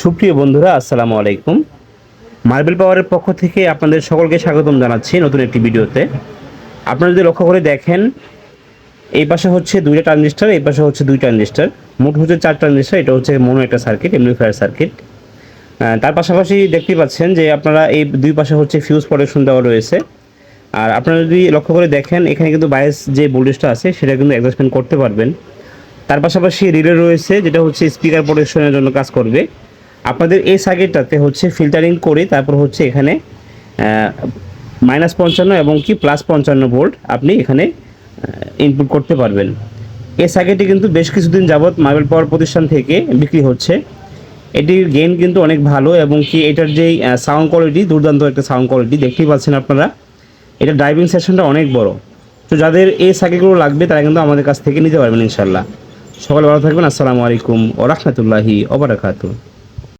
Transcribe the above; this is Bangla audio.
সুপ্রিয় বন্ধুরা, আসসালামু আলাইকুম। মার্বেল পাওয়ারের পক্ষ থেকে আপনাদের সকলকে স্বাগতম জানাচ্ছি নতুন একটি ভিডিওতে। আপনারা যদি লক্ষ্য করে দেখেন, এই পাশে হচ্ছে দুইটা ট্রানজিস্টার এই পাশে হচ্ছে দুই ট্রানজিস্টার মোট হচ্ছে চার ট্রানজিস্টার এটা হচ্ছে মনো একটা সার্কিট এমনিফায়ার সার্কিট তার পাশাপাশি দেখতেই পাচ্ছেন যে আপনারা এই দুই পাশে হচ্ছে ফিউজ প্রোটেকশন দেওয়া রয়েছে। আর আপনারা যদি লক্ষ্য করে দেখেন, এখানে কিন্তু বায়াস যে ভোল্টেজটা আছে, সেটা কিন্তু অ্যাডজাস্টমেন্ট করতে পারবেন। তার পাশাপাশি রিলে রয়েছে, যেটা হচ্ছে স্পিকার প্রোটেকশনের জন্য কাজ করবে। আপনাদের এই সার্কিটটাতে হচ্ছে ফিল্টারিং করে তারপর হচ্ছে এখানে মাইনাস পঞ্চান্ন এবং কি প্লাস পঞ্চান্ন ভোল্ট আপনি এখানে ইনপুট করতে পারবেন। এই সার্কিটটি কিন্তু বেশ কিছুদিন যাবৎ মার্বেল পাওয়ার প্রতিষ্ঠান থেকে বিক্রি হচ্ছে। এটির গেইন কিন্তু অনেক ভালো এবং কি এটার যেই সাউন্ড কোয়ালিটি দুর্দান্ত একটা সাউন্ড কোয়ালিটি দেখতেই পাচ্ছেন আপনারা। এটা ড্রাইভিং সেশনটা অনেক বড়। তো যাদের এই সাইকেলগুলো লাগবে তারা কিন্তু আমাদের কাছ থেকে নিতে পারবেন ইনশাল্লাহ সকালে ভালো থাকবেন। আসসালামু আলাইকুম ও রহমতুল্লাহি ওবরাকাতু